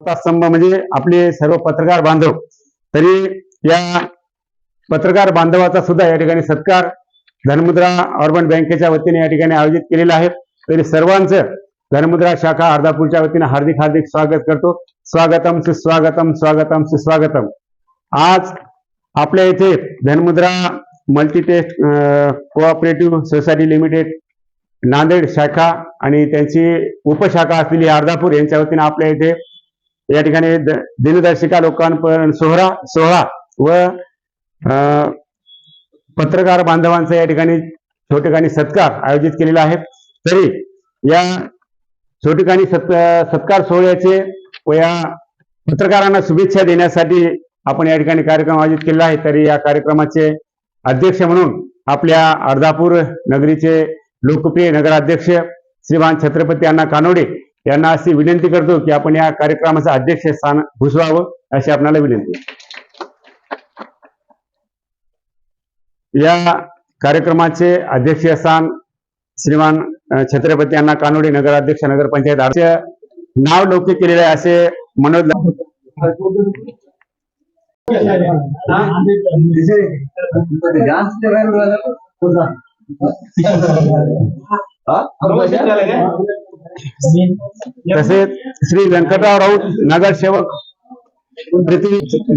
स्तंभ म्हणजे आपले सर्व पत्रकार बांधव. तरी या पत्रकार बांधवाचा सुद्धा या ठिकाणी सत्कार धनमुद्रा अर्बन बँकेच्या वतीने या ठिकाणी आयोजित केलेला आहे. तरी सर्वांचं धनमुद्रा शाखा अर्धापूरच्या वतीने हार्दिक हार्दिक स्वागत करतो. स्वागतम सुस्वागतम स्वागतम सुस्वागतम आज आपल्या इथे Dhanmudra multistate cooperative society limited Nanded शाखा आणि त्यांची उपशाखा असलेली अर्धापूर यांच्या वतीने आपल्या इथे या ठिकाणी द- दिनदर्शिका लोकांपर्यंत सोहळा सोहळा व अं, पत्रकार बांधवांचा या ठिकाणी छोटेखानी सत्कार आयोजित केलेला आहे. तरी या छोटेखानी सत् सत्कार सोहळ्याचे व या पत्रकारांना शुभेच्छा देण्यासाठी आपण या ठिकाणी कार्यक्रम आयोजित केलेला आहे. तरी या कार्यक्रमाचे अध्यक्ष म्हणून आपल्या अर्धापूर नगरीचे लोकप्रिय नगराध्यक्ष श्रीमान छत्रपती अण्णा कानोडे यांना अशी विनंती करतो की आपण या कार्यक्रमाचं अध्यक्ष स्थान भूषवावं अशी आपल्याला विनंती. या कार्यक्रमाचे अध्यक्ष स्थान श्रीमान छत्रपती अण्णा कानोडे नगराध्यक्ष नगरपंचायत आरचे नाव लौकिक केलेले आहे असे मनोज ला- तसेच श्री व्यंकटराव राऊत नगरसेवक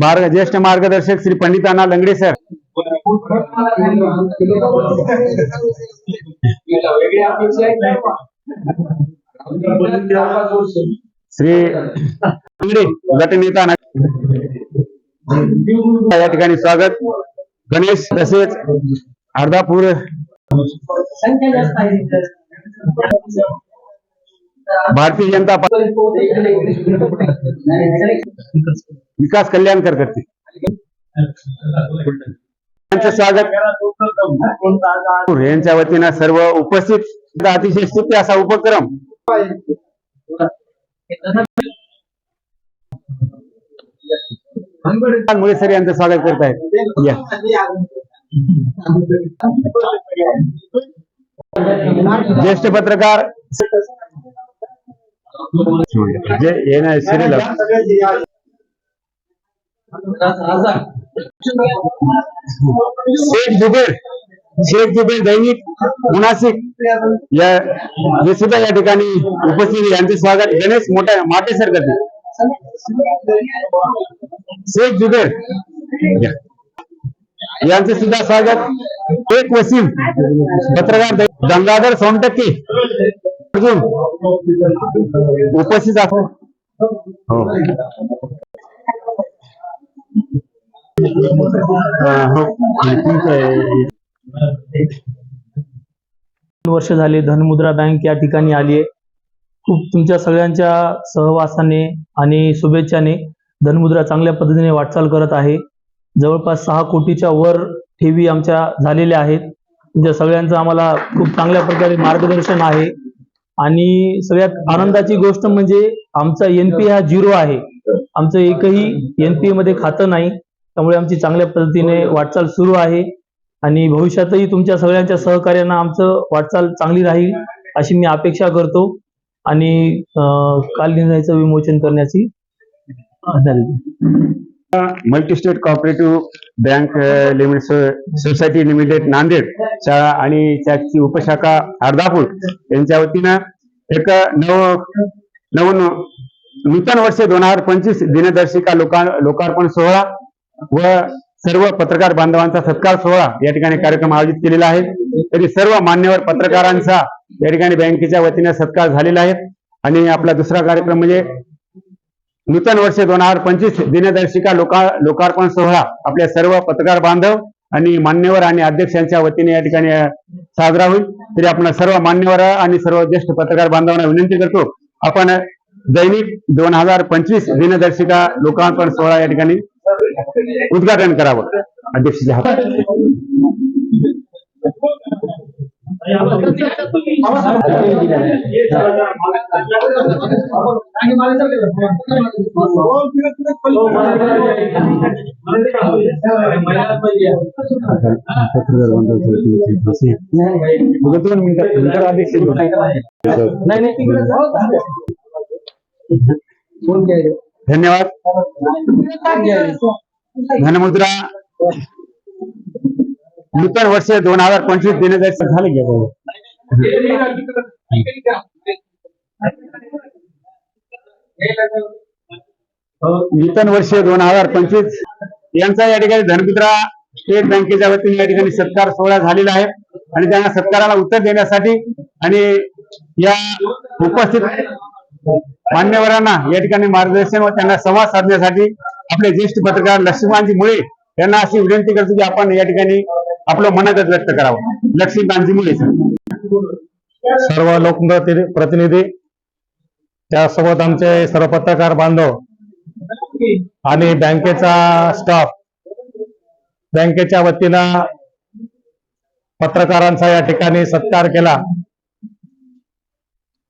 मार्ग ज्येष्ठ मार्गदर्शक श्री पंडितांना लंगडे सर. श्री लंगडे गटनेता या ठिकाणी स्वागत. गणेश तसेच अर्धापूर भारतीय जनता पार्टी विकास कल्याणकर करते त्यांचं स्वागत. यांच्या वतीनं सर्व उपस्थित. अतिशय स्तुत्य असा उपक्रम. मुळे सर यांचं स्वागत करत आहेत ज्येष्ठ पत्रकार शेख जुबेर शेख जुबेर दैनिक, मुनासिक, या उपस्थित. यांचे स्वागत, गणेश मोठ्या माटे सर करते शेख जुबेर स्वागत एक वसीम, पत्रकार गंगाधर सोनटक्के उपस्थित आहे. वर्ष झाले धनमुद्रा बँक या ठिकाणी आली आहे. खूप तुमच्या सगळ्यांच्या सहवासाने आणि शुभेच्छाने धनमुद्रा चांगल्या पद्धतीने वाटचाल करत आहे. जवळपास सहा कोटीच्या वर ठेवी आमच्या झालेल्या आहेत. तुमच्या सगळ्यांचं आम्हाला खूप चांगल्या प्रकारे मार्गदर्शन आहे. आणि सगळ्यात आनंदाची गोष्ट म्हणजे आमचा एनपी हा झिरो आहे. आमचं एकही एनपीए मध्ये खातं नाही. त्यामुळे आमची चांगल्या पद्धतीने वाटचाल सुरू आहे. आणि भविष्यातही तुमच्या सगळ्यांच्या सहकार्यानं आमचं वाटचाल चांगली राहील अशी मी अपेक्षा करतो. आणि काल निर्णयाचं विमोचन करण्याची multistate cooperative bank limited society limited Nanded शाळा आणि त्याची उपशाखा अर्धापूर यांच्या वतीनं एक नव नव नूतन वर्ष दोन हजार पंचवीस दिनदर्शिका लोका लोकार्पण सोहळा व सर्व पत्रकार बांधवांचा सत्कार सोहळा या ठिकाणी कार्यक्रम आयोजित केलेला आहे. तरी सर्व मान्यवर पत्रकारांचा या ठिकाणी बँकेच्या वतीने सत्कार झालेला आहे. आणि आपला दुसरा कार्यक्रम म्हणजे नूतन वर्ष दोन हजार पंचवीस दिनदर्शिका लोका लोकार्पण सोहळा आपल्या सर्व पत्रकार बांधव आणि मान्यवर आणि अध्यक्षांच्या वतीने या ठिकाणी साजरा होईल. तरी आपण सर्व मान्यवर आणि सर्व ज्येष्ठ पत्रकार बांधवांना विनंती करतो आपण दैनिक दोन हजार पंचवीस दिनदर्शिका लोकार्पण सोहळा या ठिकाणी उद्घाटन करावं. अध्यक्षाच्या हातात. दोन मिनिटं नंतर धन्यवाद. धनमुद्रा नूतन वर्ष दोन हजार पंचवीस देण्याचं झालं की आता? नूतन वर्ष दोन हजार पंचवीस यांचा या ठिकाणी धर्मित्रा स्टेट बँकेच्या वतीने या ठिकाणी सत्कार सोहळा झालेला आहे आणि त्यांना सत्काराला उत्तर देण्यासाठी आणि या उपस्थित मान्यवरांना या ठिकाणी मार्गदर्शन व त्यांना संवाद साधण्यासाठी आपले ज्येष्ठ पत्रकार लक्ष्मीकांतजी मुळे यांना अशी विनंती करतो की आपण या ठिकाणी आपलं मनातच व्यक्त करावं. लक्ष्मीकांतजी मुले सर्व लोक प्रतिनिधी त्यासोबत आमचे सर्व पत्रकार बांधव आणि बँकेचा स्टाफ बँकेच्या वतीनं पत्रकारांचा या ठिकाणी सत्कार केला.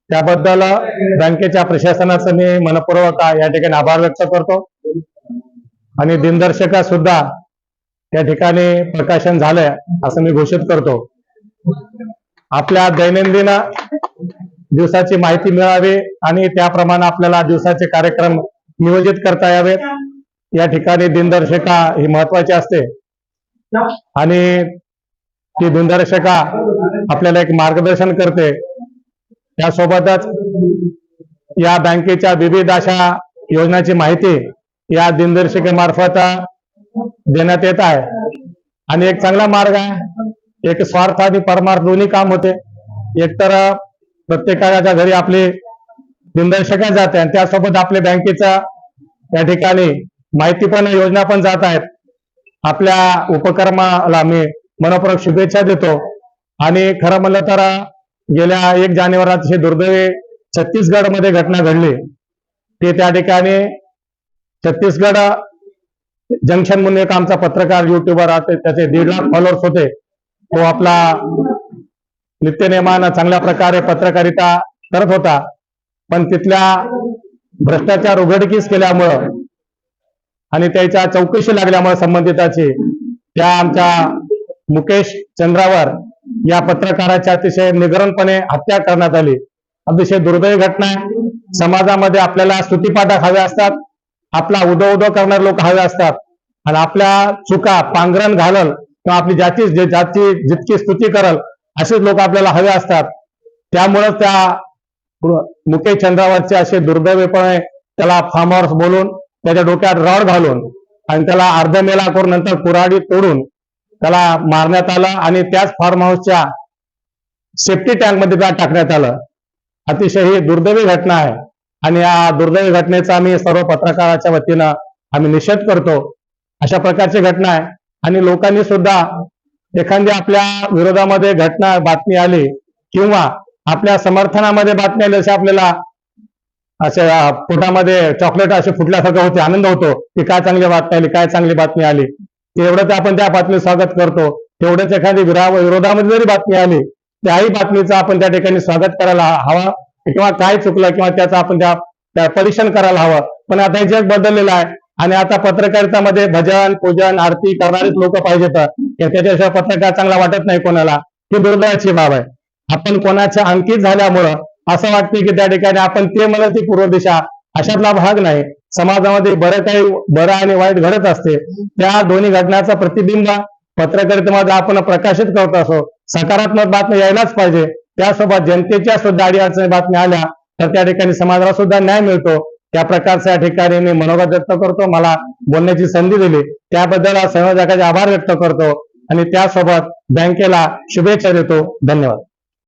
त्याबद्दल बँकेच्या प्रशासनाचं मी मनपूर्वक या ठिकाणी आभार व्यक्त करतो. आणि दिनदर्शका सुद्धा त्या ठिकाणी प्रकाशन झालंय असं मी घोषित करतो. आपल्या दैनंदिन दिवसाची माहिती मिळावी आणि त्याप्रमाणे आपल्याला दिवसाचे कार्यक्रम नियोजित करता यावेत. या ठिकाणी दिनदर्शिका ही महत्वाची असते. आणि ती दिनदर्शिका आपल्याला एक मार्गदर्शन करते. त्यासोबतच या बँकेच्या विविध अशा योजनाची माहिती या दिनदर्शिकेमार्फत देण्यात येत आहे. आणि एक चांगला मार्ग आहे. एक स्वार्थ आणि परमार्थ दोन्ही काम होते. एकतर प्रत्येकाच्या घरी आपली दिनदर्शिका जाते आणि त्यासोबत आपल्या बँकेच्या या ठिकाणी माहिती पण योजना पण जात आहेत. आपल्या उपक्रमाला मी मनपूर्वक शुभेच्छा देतो. आणि खरं म्हणलं तर गेल्या एक जानेवारीत अतिशय दुर्दैवी छत्तीसगडमध्ये घटना घडली. ते त्या ठिकाणी छत्तीसगड जंक्शन म्हणून एक आमचा पत्रकार युट्यूबर त्याचे दीड लाख फॉलोअर्स होते. तो आपला नित्यनेमानं चांगल्या प्रकारे पत्रकारिता करत होता. पण तिथल्या भ्रष्टाचार उघडकीस केल्यामुळं आणि त्याच्या चौकशी लागल्यामुळे संबंधिताची त्या आमच्या मुकेश चंद्रावर या पत्रकाराची अतिशय निगरणपणे हत्या करण्यात आली. अतिशय दुर्दैवी घटना. आहे समाजामध्ये आपल्याला स्तुतीपाठक हवे असतात. आपला उदो उदो करणारे लोक हवे असतात. आणि आपल्या चुका पांघरण घालल किंवा आपली जाती जे- जितकी स्तुती करल असेच लोक आपल्याला हवे असतात. त्यामुळं त्या मुकेश चंद्रावरचे असे दुर्दैवीपणे त्याला फार्म हाऊस बोलून त्याच्या डोक्यात रॉड घालून आणि त्याला अर्धमेला करून नंतर कुऱ्हाडी तोडून त्याला मारण्यात आलं आणि त्याच फार्म हाऊसच्या सेफ्टी टँकमध्ये त्याला टाकण्यात आलं. अतिशय ही दुर्दैवी घटना आहे. आणि या दुर्दैवी घटनेचा आम्ही सर्व पत्रकाराच्या वतीनं आम्ही निषेध करतो. अशा प्रकारची घटना आहे. आणि लोकांनी सुद्धा एखादी आपल्या विरोधामध्ये घटना बातमी आली किंवा आपल्या समर्थनामध्ये बातमी आली असे आपल्याला असे पोटामध्ये चॉकलेट असे फुटल्यासारखं होते आनंद होतो की काय चांगली बातमी आली काय चांगली बातमी आली. एवढंच आपण त्या बातमी स्वागत करतो. तेवढंच एखादी विरा विरोधामध्ये जरी बातमी आली त्याही बातमीचं आपण त्या ठिकाणी स्वागत करायला हवा. किंवा काय चुकलं किंवा त्याचं आपण त्या परीक्षण करायला हवं. पण आता हे जग बदललेलं आहे. आणि आता पत्रकारितामध्ये भजन पूजन आरती करणारेच लोक पाहिजेत त्याच्याशिवाय पत्रकार चांगला वाटत नाही कोणाला. ही दुर्दैवाची बाब आहे. आपण कोणाच्या अंकित झाल्यामुळं असं वाटते की त्या ठिकाणी आपण ते म्हणत ती पूर्व दिशा. अशातला भाग नाही. समाजामध्ये बरं काही बरं आणि वाईट घडत असते. त्या दोन्ही घटनाचा प्रतिबिंब पत्रकारितेमध्ये आपण प्रकाशित करत असो. सकारात्मक बातम्या यायलाच पाहिजे. त्यासोबत जनतेच्या सुद्धा अडीअडचणी बातम्या आल्या तर त्या ठिकाणी समाजाला सुद्धा न्याय मिळतो. त्या प्रकारच्या या ठिकाणी मी मनोगत व्यक्त करतो. मला बोलण्याची संधी दिली. त्याबद्दल संयोजकाचे आभार व्यक्त करतो. आणि त्यासोबत बँकेला शुभेच्छा देतो. धन्यवाद.